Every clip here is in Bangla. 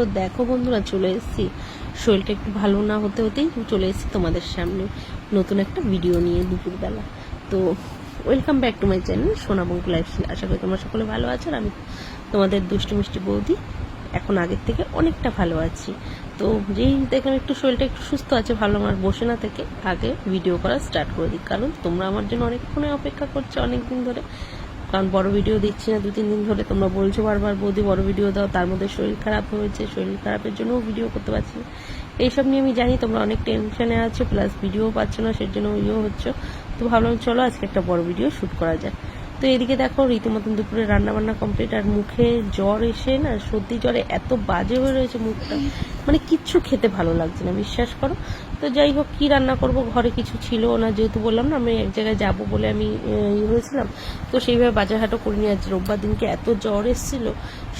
তো দেখো বন্ধুরা, চলে এসেছি। শরীরটা একটু ভালো না হতে হতেই চলে এসেছি তোমাদের সামনে নতুন একটা ভিডিও নিয়ে দুপুরবেলা। তো welcome back to my channel সোনাবঙ্ক lifestyle আশা করি তোমরা সকলে ভালো আছো আর আমি তোমাদের দুষ্টু মিষ্টি বৌদি এখন আগের থেকে অনেকটা ভালো আছি। তো যেই দেখলাম একটু শরীরটা একটু সুস্থ আছে ভালো আমার বসে না থেকে আগে ভিডিও করা স্টার্ট করে দিই। কারণ তোমরা আমার জন্য অনেকক্ষণে অপেক্ষা করছ অনেক দিন ধরে। কারণ বড় ভিডিও দিচ্ছি না দু তিন দিন ধরে তোমরা বলছো বারবার, বৌদি বড় ভিডিও দাও, তার মধ্যে শরীর খারাপ হয়েছে, শরীর খারাপের জন্যও ভিডিও করতে পারছি না। এইসব নিয়ে আমি জানি, তোমরা অনেক টেনশনে আছো প্লাস ভিডিও পাচ্ছ না সের জন্য ইয়েও হচ্ছে। তো ভাবলাম, চলো আজকে একটা বড় ভিডিও শ্যুট করা যায় তো এদিকে দেখো, রীতিমতন দুপুরে রান্না বান্না কমপ্লিট আর মুখে জ্বর এসে না, সর্দি জ্বরে এত বাজে হয়ে রয়েছে মুখটা। মানে কিচ্ছু খেতে ভালো লাগছে না, বিশ্বাস করো। তো যাই হোক, কি রান্না করব? ঘরে কিছু ছিল না, যেহেতু বললাম না, আমি এক জায়গায় যাব বলে আমি ইয়ে হয়েছিলাম। তো সেইভাবে বাজার হাটও করিনি। আজ রোববার দিনকে এত জ্বর এসেছিল,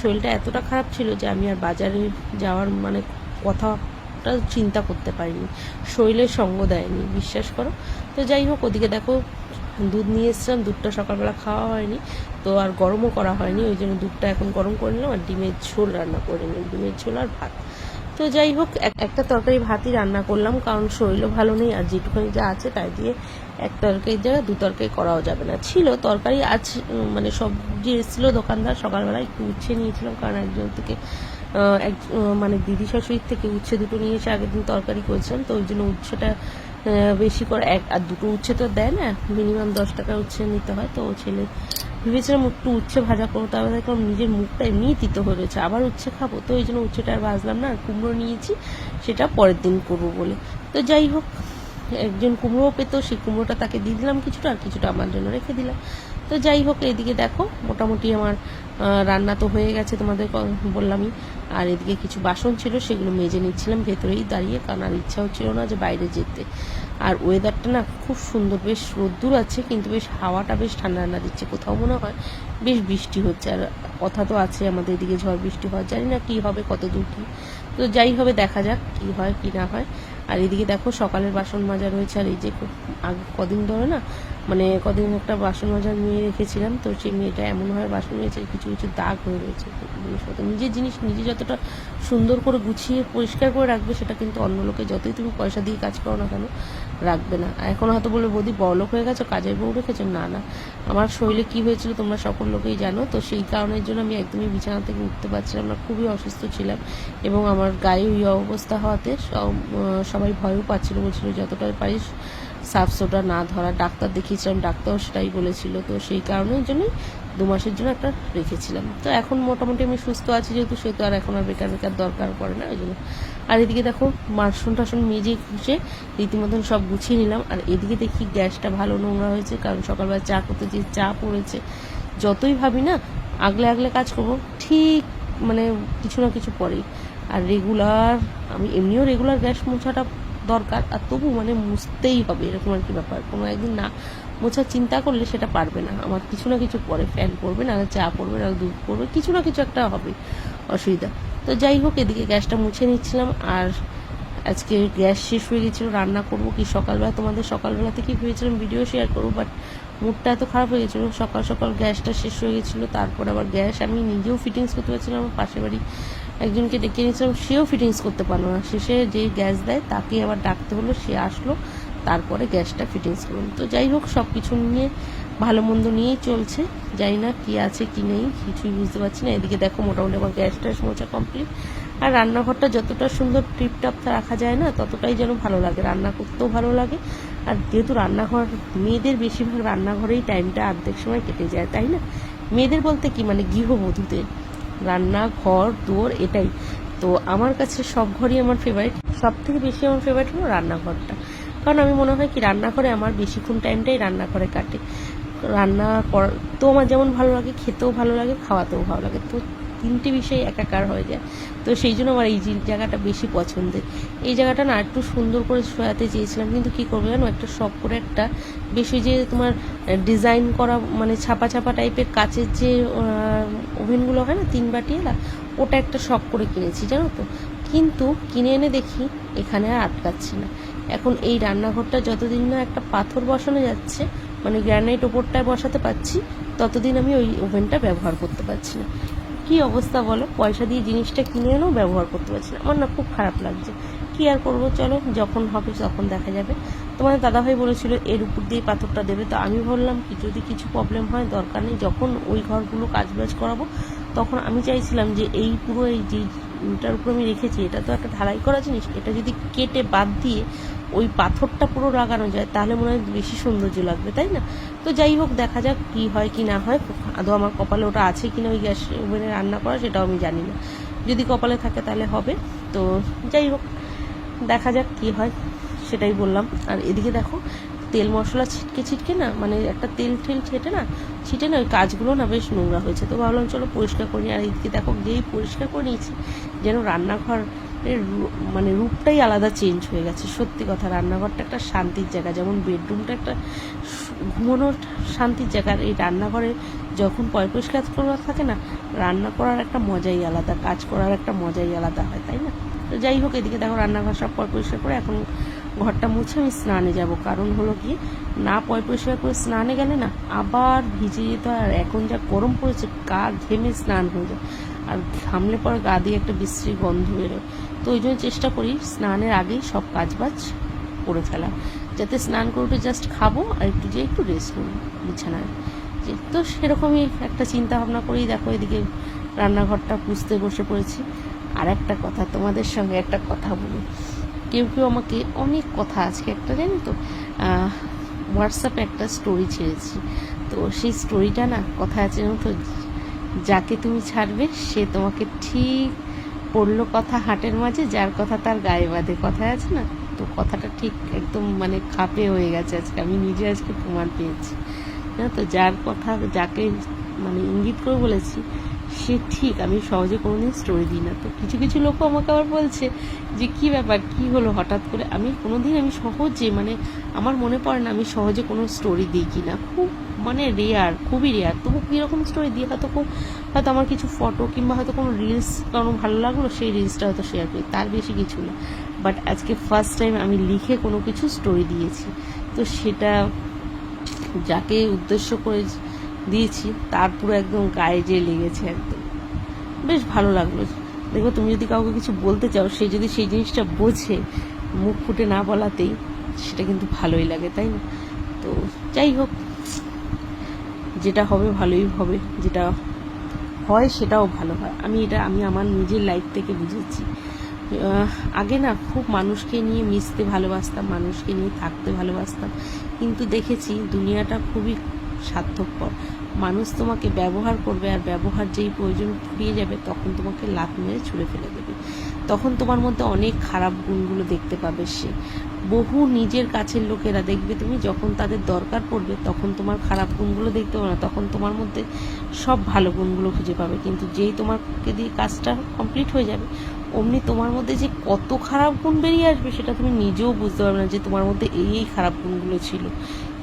শরীরটা এতটা খারাপ ছিল যে আমি আর বাজারে যাওয়ার মানে কথাটা চিন্তা করতে পারিনি। শরীরের সঙ্গ দেয়নি, বিশ্বাস করো। তো যাই হোক, ওদিকে দেখো, দুধ নিয়ে এসেছিলাম, দুধটা সকালবেলা খাওয়া হয়নি। তো আর গরমও করা হয়নি, ওই জন্য দুধটা এখন গরম করে নিলাম আর ডিমের ঝোল রান্না করে নিলাম, ডিমের ঝোল আর ভাত। তো যাই হোক, এক- একটা তরকারি ভাতই রান্না করলাম, কারণ শরীরও ভালো নেই, আর যেটুখানি যা আছে তাই দিয়ে এক তরকারির জায়গায় দু তরকারি করাও যাবে না। ছিল তরকারি আজ মানে সবজি এসেছিল দোকানদার সকালবেলা একটু উচ্ছে নিয়েছিলাম, কারণ একজন থেকে এক মানে দিদি শাশুড়ির থেকে উচ্ছে দুটো নিয়ে এসে আগের দিন তরকারি করেছিলাম, তো ওই জন্য উচ্ছেটা বেশি করে এক আর দুটো উচ্ছে তো দেয় না, মিনিমাম দশ টাকা উচ্ছে নিতে হয়, তো ও ছেলে ভেবেছিলাম একটু উচ্ছে ভাজা করব তারপরে দেখলাম নিজের মুখটা এমনিই তিতো হয়ে রয়েছে। আবার উচ্ছে খাব, তো ওই জন্য উচ্ছেটা আর ভাজলাম না, আর কুমড়ো নিয়েছি, সেটা পরের দিন করব বলে। তো যাই হোক, একজন কুমড়ো পেতো, সেই কুমড়োটা তাকে দিয়ে দিলাম কিছুটা, আর কিছুটা আমার জন্য রেখে দিলাম। তো যাই হোক, এদিকে দেখো, মোটামুটি আমার রান্না তো হয়ে গেছে তোমাদের বললামই। আর এদিকে কিছু বাসন ছিল, সেগুলো মেজে নিচ্ছিলাম, ভেতরেই দাঁড়িয়ে, কারণ আর ইচ্ছাও ছিল না যে বাইরে যেতে। আর ওয়েদারটা না খুব সুন্দর, বেশ রোদ্দুর আছে, কিন্তু বেশ হাওয়াটা বেশ ঠান্ডা ঠান্ডা দিচ্ছে। কোথাও মনে হয় বেশ বৃষ্টি হচ্ছে, আর কথা তো আছে আমাদের এদিকে ঝড় বৃষ্টি হয়, জানি না কি হবে, কত দূর কি। তো যাই হবে, দেখা যাক কি হয়, কি না হয়। আর এদিকে দেখো সকালের বাসন মাজা রয়েছে, আর এই যে আগ- কদিন ধরে না মানে কদিন একটা বাসন মাজার মেয়ে রেখেছিলাম, তো সেই মেয়েটা এমনভাবে বাসন মেয়েছে কিছু কিছু দাগ হয়ে রয়েছে, জিনিসপত্র। নিজের জিনিস নিজে যতটা সুন্দর করে গুছিয়ে পরিষ্কার করে রাখবে, সেটা কিন্তু অন্য লোকে যতই তুমি পয়সা দিয়ে কাজ করো না কেন, রাখবে না। এখন হয়তো বলে বৌদি, বড়লোক হয়ে গেছো, কাজের বউ রেখেছো? না না। আমার শরীরে কি হয়েছিল তোমরা সকল লোকেই জানো, তো সেই কারণের জন্য আমি একদমই বিছানা থেকে উঠতে পারছিলাম না, খুবই অসুস্থ ছিলাম এবং আমার গায়ে ওই অবস্থা হওয়াতে সব সবাই ভয়ও পাচ্ছিল, বলছিল যতটা পারিস সাফ সোটা না ধরা, ডাক্তার দেখিয়েছিলাম, ডাক্তারও সেটাই বলেছিল। তো সেই কারণের জন্যই দু মাসের জন্য একটা রেখেছিলাম। তো এখন মোটামুটি আমি সুস্থ আছি যেহেতু, সেহেতু আর এখন আর বেকার বেকার দরকার পড়ে না, ওই জন্য। আর এদিকে দেখো বাসন টাসন মেজে ঘুষে রীতিমতন সব গুছিয়ে নিলাম। আর এদিকে দেখি গ্যাসটা ভালো নোংরা হয়েছে, কারণ সকালবেলা চা করতে যে চা পড়েছে, যতই ভাবি না, আগলে আগলে কাজ করব, ঠিক মানে কিছু না কিছু পরেই। আর রেগুলার আমি এমনিও রেগুলার গ্যাস মোছাটা দরকার, আর তবু মানে মুছতেই হবে, এরকম আর কি ব্যাপার। কোনো একদিন না মোছার চিন্তা করলে সেটা পারবে না। আমার কিছু না কিছু পরে ফ্যান পড়বে না চা পড়বে না দুধ পড়বে কিছু না কিছু একটা হবে, অসুবিধা। তো যাই হোক, এদিকে গ্যাসটা মুছে নিচ্ছিলাম, আর আজকে গ্যাস শেষ হয়ে গেছিল, রান্না করব কি সকালবেলা, তোমাদের সকালবেলা থেকেই ভেবেছিলাম ভিডিও শেয়ার করব বাট মুডটা এত খারাপ হয়ে গেছিল, সকাল সকাল গ্যাসটা শেষ হয়ে গেছিল, তারপর আবার গ্যাস, আমি নিজেও ফিটিংস করতে পারছিলাম, আমার পাশের বাড়ি একজনকে ডেকে নিয়েছিলাম, সেও ফিটিংস করতে পারল না। শেষে যে গ্যাস দেয় তাকে আবার ডাকতে হলো, সে আসলো, তারপরে গ্যাসটা ফিটিংস করলাম তো যাই হোক সব কিছু নিয়ে ভালো মন্দ নিয়েই চলছে। জানি না কি আছে, কি নেই, কিছুই বুঝতে পারছি না। এদিকে দেখো, মোটামুটি আমার গ্যাস ট্যাস মোছা কমপ্লিট আর রান্নাঘরটা যতটা সুন্দর টিপটাপ রাখা যায় না, ততটাই যেন ভালো লাগে। রান্না করতেও ভালো লাগে। আর যেহেতু রান্নাঘর, মেয়েদের বেশিরভাগ রান্নাঘরেই টাইমটা অর্ধেক সময় কেটে যায়, তাই না? মেয়েদের বলতে কি? মানে গৃহবধূদের। রান্না, ঘর, দুয়ার, এটাই। তো আমার কাছে সব ঘরই আমার ফেভারিট সব থেকে বেশি আমার ফেভারিট হলো রান্নাঘরটা। কারণ আমি মনে হয় কি, রান্নাঘরে আমার বেশিক্ষণ টাইমটাই রান্নাঘরে কাটে। রান্না কর তো আমার যেমন ভালো লাগে, খেতেও ভালো লাগে, খাওয়াতেও ভালো লাগে। তো তিনটে বিষয় একাকার হয়ে যায়। তো সেই জন্য আমার এই জায়গাটা বেশি পছন্দের। এই জায়গাটা না একটু সুন্দর করে সরাতে চেয়েছিলাম, কিন্তু কি করব জানো? একটা শখ করে একটা বেশি যে তোমার ডিজাইন করা মানে ছাপা ছাপা টাইপের কাচের যে ওভেনগুলো হয় না, তিন বাটিওয়ালা ওটা একটা শখ করে কিনেছি, জানো তো? কিন্তু কিনে এনে দেখি এখানে আর আটকাচ্ছি না। এখন এই রান্নাঘরটা যতদিন না একটা পাথর বসানো যাচ্ছে মানে গ্রানাইট ওপরটায় বসাতে পারছি, ততদিন আমি ওই ওভেনটা ব্যবহার করতে পারছি না। কি অবস্থা বলো? পয়সা দিয়ে জিনিসটা কিনে এনেও ব্যবহার করতে পারছি না। আমার না খুব খারাপ লাগছে। কি আর করব? চলো, যখন হবে তখন দেখা যাবে। তোমাদের দাদাভাই বলেছিল, এর উপর দিয়ে পাথরটা দেবে। তো আমি বললাম কি যদি কিছু প্রবলেম হয়, দরকার নেই। যখন ওই ঘরগুলো কাজ বাজ করাবো, তখন আমি চাইছিলাম যে এই পুরো এই যেটার উপর আমি রেখেছি, এটা তো একটা ঢালাই করা জিনিস, এটা যদি কেটে বাদ দিয়ে ওই পাথরটা পুরো লাগানো যায়, তাহলে মনে হয় বেশি সৌন্দর্য লাগবে, তাই না? তো যাই হোক, দেখা যাক কি হয়, কি না হয়, আদৌ আমার কপালে ওটা আছে কি না ওই গ্যাস ওভেনে রান্না করা, সেটাও আমি জানি না। যদি কপালে থাকে তাহলে হবে, তো যাই হোক, দেখা যাক কি হয়, সেটাই বললাম। আর এদিকে দেখো, তেল মশলা ছিটকে ছিটকে না মানে একটা তেল টেল ছেটে না, ছিটে না, ওই কাজগুলো না বেশ নোংরা হয়েছে। তো ভাবলাম, চলো পরিষ্কার করি আর এদিকে দেখো যেই পরিষ্কার করে নিয়েছি। যেন রান্নাঘর মানে রূপটাই আলাদা চেঞ্জ হয়ে গেছে। সত্যি কথা, রান্নাঘরটা একটা শান্তির জায়গা। যেমন বেডরুমটা একটা ঘুমানোর শান্তির জায়গা। এই রান্নাঘরে যখন পয় পরিষ্কার করা থাকে না, রান্না করার একটা মজাই আলাদা, কাজ করার একটা মজাই আলাদা হয়, তাই না? তো যাই হোক, এদিকে দেখো রান্নাঘর সব পয় পরিষ্কার করে এখন ঘরটা মুছে আমি স্নানে যাব। কারণ হলো কি, না পয় পরিষ্কার করে স্নানে গেলে না আবার ভিজে যেতে হয়। আর এখন যা গরম পড়েছে, গা ঘেমে স্নান হয়ে যায়। আর ঘামলে পরে গা দিয়ে একটা বিশ্রী গন্ধ বেরোয়। তো ওই জন্য চেষ্টা করি স্নানের আগেই সব কাজবাজ করে ফেলা। যাতে স্নান করে উঠে জাস্ট খাব আর একটু যেয়ে একটু রেস্ট নেব বিছানায়। যে তো সেরকমই একটা চিন্তা ভাবনা করেই দেখো এদিকে রান্নাঘরটা পুষতে বসে পড়েছি। আর একটা কথা তোমাদের সঙ্গে একটা কথা বলি। কেউ কেউ আমাকে অনেক কথা আজকে একটা জানি তো হোয়াটসঅ্যাপে একটা স্টোরি ছেড়েছি। তো সেই স্টোরিটা না কথা আছে জানো তো যাকে তুমি ছাড়বে, সে তোমাকে ঠিক পড়ল কথা হাটের মাঝে, যার কথা তার গায়ে বাঁধে। কথায় আছে না? তো কথাটা ঠিক একদম মানে খাপে হয়ে গেছে আজকে। আমি নিজে আজকে প্রমাণ পেয়েছি। হ্যাঁ তো, যার কথা, যাকে মানে ইঙ্গিত করে বলেছি সে ঠিক, আমি সহজে কোনোদিন স্টোরি দিই না। তো কিছু কিছু লোকও আমাকে আবার বলছে যে, কি ব্যাপার? কি হলো হঠাৎ করে? আমি কোনোদিন, আমি সহজে মানে আমার মনে পড়ে না, আমি সহজে কোনো স্টোরি দিই কি না খুব মানে রেয়ার খুবই রেয়ার তবু কীরকম স্টোরি দিয়ে হয়তো খুব, হয়তো আমার কিছু ফটো কিংবা হয়তো কোনো রিলস কারও ভালো লাগল, সেই রিলসটা হয়তো শেয়ার করি। তার বেশি কিছু না। বাট আজকে ফার্স্ট টাইম আমি লিখে কোনো কিছু স্টোরি দিয়েছি। তো সেটা যাকে উদ্দেশ্য করে দিয়েছি, তার পুরো একদম গায়ে যেয়ে লেগেছে একদম। বেশ ভালো লাগল। দেখো তুমি যদি কাউকে কিছু বলতে চাও, সে যদি সেই জিনিসটা বোঝে মুখ ফুটে না বলাতেই, সেটা কিন্তু ভালোই লাগে, তাই না? তো যাই হোক, যেটা হবে ভালোই হবে, যেটা হয় সেটাও ভালো হয়। আমি এটা, আমি আমার নিজের লাইফ থেকে বুঝেছি। আগে না খুব মানুষকে নিয়ে মিশতে ভালোবাসতাম, মানুষকে নিয়ে থাকতে ভালোবাসতাম। কিন্তু দেখেছি, দুনিয়াটা খুবই স্বার্থপর মানুষ তোমাকে ব্যবহার করবে আর ব্যবহার যেই প্রয়োজন ফুরিয়ে যাবে তখন তোমাকে লাত মেরে ছুঁড়ে ফেলে দেবে। তখন তোমার মধ্যে অনেক খারাপ গুণগুলো দেখতে পাবে সে। বহু নিজের কাছের লোকেরা দেখবে তুমি, যখন তাদের দরকার পড়বে তখন তোমার খারাপ গুণগুলো দেখতে পাবে না, তখন তোমার মধ্যে সব ভালো গুণগুলো খুঁজে পাবে। কিন্তু যেই তোমাকে দিয়ে কাজটা কমপ্লিট হয়ে যাবে, অমনি তোমার মধ্যে যে কত খারাপ গুণ বেরিয়ে আসবে সেটা তুমি নিজেও বুঝতে পারবে না যে তোমার মধ্যে এই এই খারাপ গুণগুলো ছিল।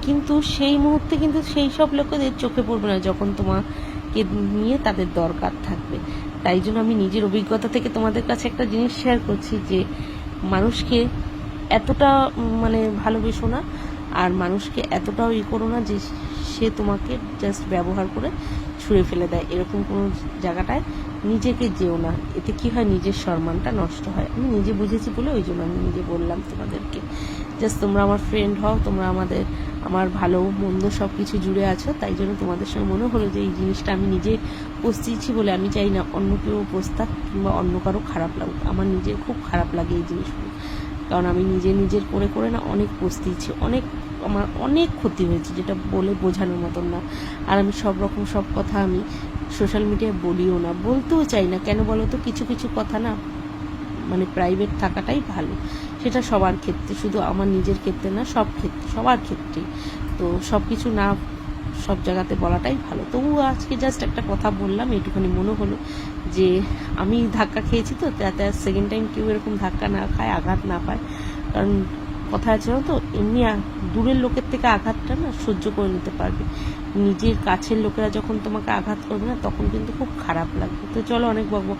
কিন্তু সেই মুহূর্তে কিন্তু সেই সব লোকেদের চোখে পড়বে না যখন তোমাকে নিয়ে তাদের দরকার থাকবে। তাই জন্য আমি নিজের অভিজ্ঞতা থেকে তোমাদের কাছে একটা জিনিস শেয়ার করছি যে, মানুষকে এতটা মানে ভালোবেসো না, আর মানুষকে এতটাও ই করো না যে সে তোমাকে জাস্ট ব্যবহার করে ছুঁড়ে ফেলে দেয়। এরকম কোনো জায়গাটায় নিজেকে যেও না। এতে কি হয়? নিজের সম্মানটা নষ্ট হয়। আমি নিজে বুঝেছি বলে ওই জন্য আমি নিজে বললাম তোমাদেরকে। জাস্ট তোমরা আমার ফ্রেন্ড হও, তোমরা আমাদের আমার ভালো মন্দ সব কিছু জুড়ে আছো, তাই জন্য তোমাদের সঙ্গে মনে হলো যে এই জিনিসটা আমি নিজে পস্তিয়েছি বলে আমি চাই না অন্য কেউ পোস্তাক কিংবা অন্য কারও খারাপ লাগুক। আমার নিজের খুব খারাপ লাগে এই জিনিসগুলো। কারণ আমি নিজে নিজের করে করে না অনেক পস্তিয়েছি অনেক আমার অনেক ক্ষতি হয়েছে যেটা বলে বোঝানোর মতন না। আর আমি সব রকম সব কথা আমি সোশ্যাল মিডিয়ায় বলিও না, বলতেও চাই না। কেন বলো তো? কিছু কিছু কথা না মানে প্রাইভেট থাকাটাই ভালো। সেটা সবার ক্ষেত্রে, শুধু আমার নিজের ক্ষেত্রে না, সব ক্ষেত্রে, সবার ক্ষেত্রেই তো সব কিছু না, সব জায়গাতে বলাটাই ভালো। তবুও আজকে জাস্ট একটা কথা বললাম এইটুখানি মনে হলো যে আমি ধাক্কা খেয়েছি তো তাতে আর সেকেন্ড টাইম কেউ এরকম ধাক্কা না খায়, আঘাত না পায়। কারণ কথা আছে তো, এমনি দূরের লোকের থেকে আঘাতটা না সহ্য করে নিতে পারবে। নিজের কাছের লোকেরা যখন তোমাকে আঘাত করবে না, তখন কিন্তু খুব খারাপ লাগবে। তো চলো অনেক বকবক